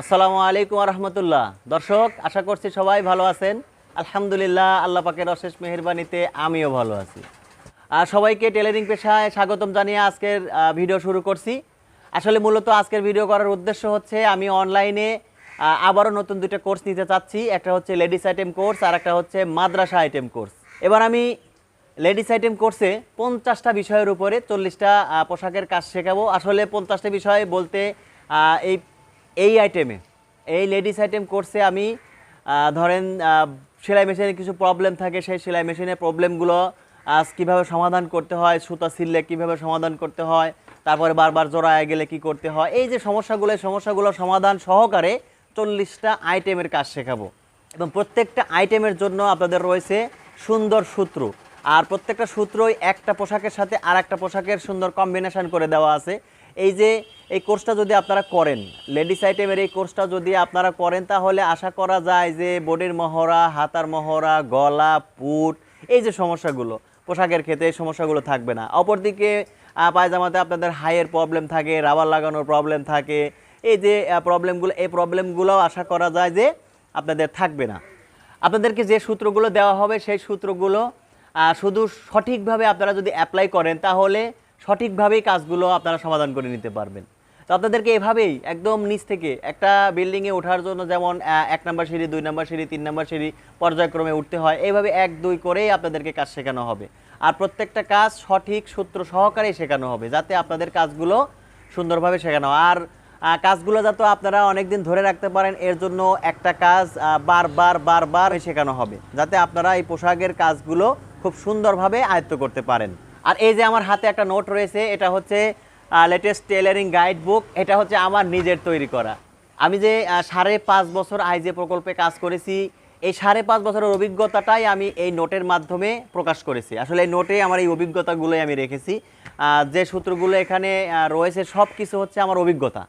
আসসালামু আলাইকুম রহমতুল্লাহ। দর্শক, আশা করছি সবাই ভালো আছেন। আলহামদুলিল্লাহ, আল্লাহ পাকের অশেষ মেহরবানিতে আমিও ভালো আছি। আর সবাইকে টেলারিং পেশায় স্বাগতম জানিয়ে আজকের ভিডিও শুরু করছি। আসলে মূলত আজকের ভিডিও করার উদ্দেশ্য হচ্ছে, আমি অনলাইনে আবারও নতুন দুটো কোর্স নিতে চাচ্ছি। একটা হচ্ছে লেডিস আইটেম কোর্স, আর একটা হচ্ছে মাদ্রাসা আইটেম কোর্স। এবার আমি লেডিস আইটেম কোর্সে পঞ্চাশটা বিষয়ের উপরে চল্লিশটা পোশাকের কাজ শেখাবো। আসলে পঞ্চাশটা বিষয় বলতে এই এই আইটেমে এই লেডিস আইটেম কোর্সে আমি ধরেন সেলাই মেশিনে কিছু প্রবলেম থাকে, সেই সেলাই মেশিনের প্রবলেমগুলো আজ কীভাবে সমাধান করতে হয়, সুতা ছিললে কীভাবে সমাধান করতে হয়, তারপরে বারবার জোড়ায় গেলে কি করতে হয়, এই যে সমস্যাগুলো সমস্যাগুলো সমাধান সহকারে চল্লিশটা আইটেমের কাজ শেখাবো। এবং প্রত্যেকটা আইটেমের জন্য আপনাদের রয়েছে সুন্দর সূত্র, আর প্রত্যেকটা সূত্রই একটা পোশাকের সাথে আর একটা পোশাকের সুন্দর কম্বিনেশন করে দেওয়া আছে। এই যে, এই কোর্সটা যদি আপনারা করেন, লেডিস আইটেমের এই কোর্সটা যদি আপনারা করেন, তাহলে আশা করা যায় যে বডির মহড়া, হাতার মহড়া, গলা, পুট, এই যে সমস্যাগুলো, পোশাকের ক্ষেত্রে এই সমস্যাগুলো থাকবে না। অপরদিকে পায়জামাতে আপনাদের হাইয়ের প্রবলেম থাকে, রাবার লাগানোর প্রবলেম থাকে, এই যে প্রবলেমগুলো এই প্রবলেমগুলোও আশা করা যায় যে আপনাদের থাকবে না। আপনাদেরকে যে সূত্রগুলো দেওয়া হবে, সেই সূত্রগুলো শুধু সঠিকভাবে আপনারা যদি অ্যাপ্লাই করেন, তাহলে সঠিকভাবেই কাজগুলো আপনারা সমাধান করে নিতে পারবেন। তো আপনাদেরকে এভাবেই একদম নিচ থেকে একটা বিল্ডিংয়ে ওঠার জন্য যেমন এক নম্বর সিঁড়ি, দুই নম্বর সিঁড়ি, তিন নম্বর সিঁড়ি পর্যায়ক্রমে উঠতে হয়। এইভাবে এক, দুই করেই আপনাদেরকে কাজ শেখানো হবে। আর প্রত্যেকটা কাজ সঠিক সূত্র সহকারেই শেখানো হবে, যাতে আপনাদের কাজগুলো সুন্দরভাবে শেখানো। আর কাজগুলো যাতে আপনারা অনেকদিন ধরে রাখতে পারেন, এর জন্য একটা কাজ বারবার বারবার শেখানো হবে, যাতে আপনারা এই পোশাকের কাজগুলো খুব সুন্দরভাবে আয়ত্ত করতে পারেন। আর এই যে আমার হাতে একটা নোট রয়েছে, এটা হচ্ছে লেটেস্ট টেলারিং গাইড বুক এটা হচ্ছে আমার নিজের তৈরি করা। আমি যে সাড়ে পাঁচ বছর আইজে প্রকল্পে কাজ করেছি, এই সাড়ে পাঁচ বছরের অভিজ্ঞতাটাই আমি এই নোটের মাধ্যমে প্রকাশ করেছি। আসলে এই নোটে আমার এই অভিজ্ঞতাগুলোই আমি রেখেছি। যে সূত্রগুলো এখানে রয়েছে সব কিছু হচ্ছে আমার অভিজ্ঞতা।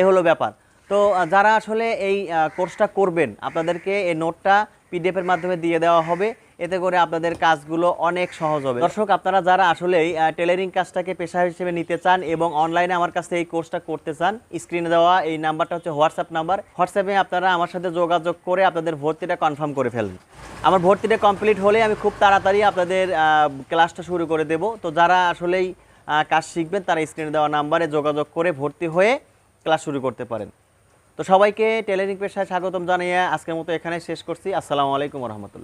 এ হলো ব্যাপার। তো যারা আসলে এই কোর্সটা করবেন, আপনাদেরকে এই নোটটা পিডিএফের মাধ্যমে দিয়ে দেওয়া হবে। এতে করে আপনাদের কাজগুলো অনেক সহজ হবে। দর্শক, আপনারা যারা আসলে এই টেলারিং কাজটাকে পেশা হিসেবে নিতে চান এবং অনলাইনে আমার কাছে এই কোর্সটা করতে চান স্ক্রিনে দেওয়া এই নাম্বারটা হচ্ছে হোয়াটসঅ্যাপ নাম্বার হোয়াটসঅ্যাপে আপনারা আমার সাথে যোগাযোগ করে আপনাদের ভর্তিটা কনফার্ম করে ফেলুন। আমার ভর্তিটা কমপ্লিট হলে আমি খুব তাড়াতাড়ি আপনাদের ক্লাসটা শুরু করে দেব। তো যারা আসলেই কাজ শিখবেন, তারা স্ক্রিনে দেওয়া নাম্বারে যোগাযোগ করে ভর্তি হয়ে ক্লাস শুরু করতে পারেন। তো সবাইকে টেলারিং পেশায় স্বাগতম জানিয়ে আজকের মতো এখানে শেষ করছি। আসসালামু আলাইকুম রহমতুল্লাহ।